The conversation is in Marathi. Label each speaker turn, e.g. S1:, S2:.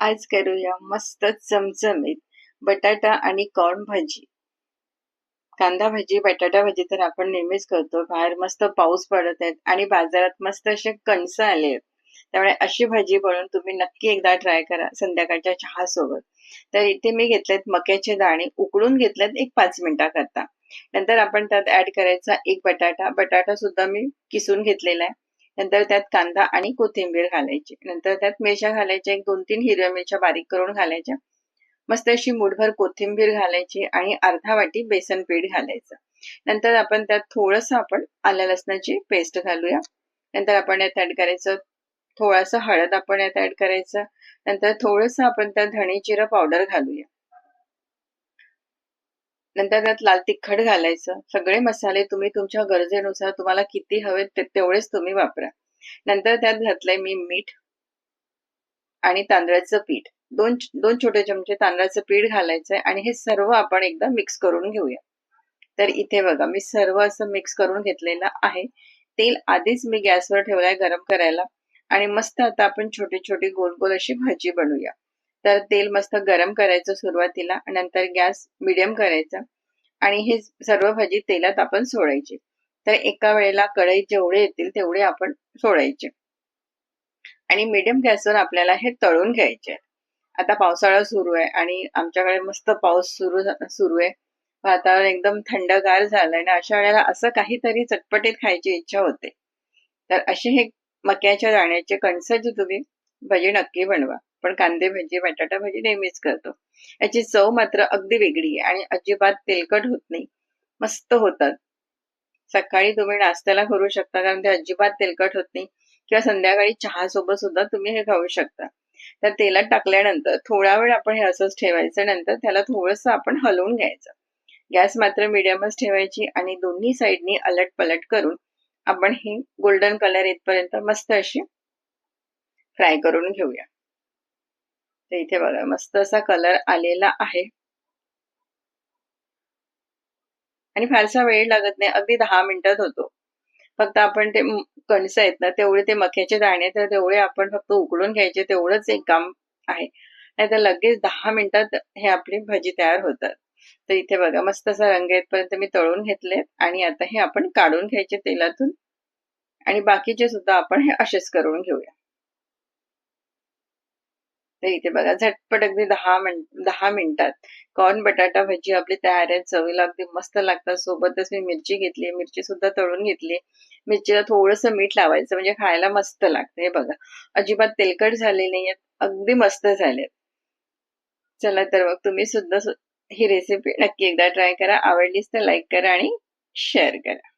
S1: आज करूया मस्त चमचमीत बटाटा आणि कॉर्न भाजी. कांदा भाजी बटाटा भाजी तर आपण नेहमीच करतो. बाहेर मस्त पाऊस पडत आहेत आणि बाजारात मस्त असे कणस आले आहेत. त्यामुळे अशी भाजी बनवून तुम्ही नक्की एकदा ट्राय करा संध्याकाळच्या चहा सोबत तर इथे मी घेतलेत मक्याचे दाणे उकळून घेतलेत एक पाच मिनिटाकरता. नंतर आपण त्यात ऍड करायचा एक बटाटा. बटाटा सुद्धा मी किसून घेतलेला आहे. नंतर त्यात कांदा आणि कोथिंबीर घालायची. नंतर त्यात मिरच्या घालायच्या एक दोन तीन हिरव्या मिरच्या बारीक करून घालायच्या. मस्त अशी मुठभर कोथिंबीर घालायची आणि अर्धा वाटी बेसन पीठ घालायचं. नंतर आपण त्यात थोडस आपण आल्या लसणाची पेस्ट घालूया. नंतर आपण यात ऍड करायचं थोडासा हळद आपण यात ऍड करायचं. नंतर थोडस आपण त्यात धणे जिरा पावडर घालूया. नंतर त्यात लाल तिखट घालायचं. सगळे मसाले तुम्ही तुमच्या गरजेनुसार तुम्हाला किती हवेत तेवढेच तुम्ही वापरा. नंतर त्यात घातलंय मी मीठ आणि तांदळाचं पीठ. दोन दोन छोटे चमचे तांदळाचं पीठ घालायचंय आणि हे सर्व आपण एकदा मिक्स करून घेऊया. तर इथे बघा मी सर्व असं मिक्स करून घेतलेलं आहे. तेल आधीच मी गॅसवर ठेवलाय गरम करायला. आणि मस्त आता आपण छोटी छोटी गोल गोल अशी भाजी बनवूया. तर तेल मस्त गरम करायचं सुरुवातीला नंतर गॅस मिडियम करायचा आणि हे सर्व भाजी तेलात आपण सोडायची. तर एका वेळेला कढईत जेवढे येतील तेवढे आपण सोडायचे. आणि मिडियम गॅसवर आपल्याला हे तळून घ्यायचे. आता पावसाळा सुरू आहे आणि आमच्याकडे मस्त पाऊस सुरू सुरू आहे. वातावरण एकदम थंडगार झालं आणि अशा वेळेला असं काहीतरी चटपटीत खायची इच्छा होते. तर असे हे मक्याच्या दाण्याचे कणसाचे तुम्ही भजी नक्की बनवा. पण कांदे भाजी बटाटा भाजी नेहमीच करतो. याची चव मात्र अगदी वेगळी आहे आणि अजिबात तेलकट होत नाही. मस्त होतात. सकाळी तुम्ही नाश्त्याला करू शकता कारण ते अजिबात तेलकट होत नाही. किंवा संध्याकाळी चहा सोबत सुद्धा तुम्ही हे खाऊ शकता. तर तेलात टाकल्यानंतर थोडा वेळ आपण हे असंच ठेवायचं. नंतर त्याला थोडस आपण हलवून घ्यायचं. गॅस मात्र मिडियमच ठेवायची आणि दोन्ही साईडनी अलट पलट करून आपण हे गोल्डन कलर येतपर्यंत मस्त अशी फ्राय करून घेऊया. तर इथे बघा मस्त असा कलर आलेला आहे. आणि फारसा वेळ लागत नाही अगदी दहा मिनिटात होतो. फक्त आपण ते कणस आहेत ना तेवढे ते मक्याचे दाणे तर तेवढे आपण फक्त उकडून घ्यायचे तेवढंच एक काम आहे. नाहीतर लगेच दहा मिनिटात हे आपली भाजी तयार होतात. तर इथे बघा मस्त असा रंग येतपर्यंत मी तळून घेतलेत आणि आता हे आपण काढून घ्यायचे तेलातून. आणि बाकीचे सुद्धा आपण हे असेच करून घेऊया. तर इथे बघा झटपट अगदी दहा मिनिट दहा मिनिटात. कॉर्न बटाटा भजी आपली तयार आहे चवीला अगदी मस्त लागतात. सोबतच मी मिरची घेतली मिरची सुद्धा तळून घेतली. मिरचीला थोडस मीठ लावायचं म्हणजे खायला मस्त लागतं. हे बघा अजिबात तेलकट झाले नाहीयेत अगदी मस्त झालेत. चला तर मग तुम्ही सुद्धा ही रेसिपी नक्की एकदा ट्राय करा. आवडलीच तर लाईक करा आणि शेअर करा.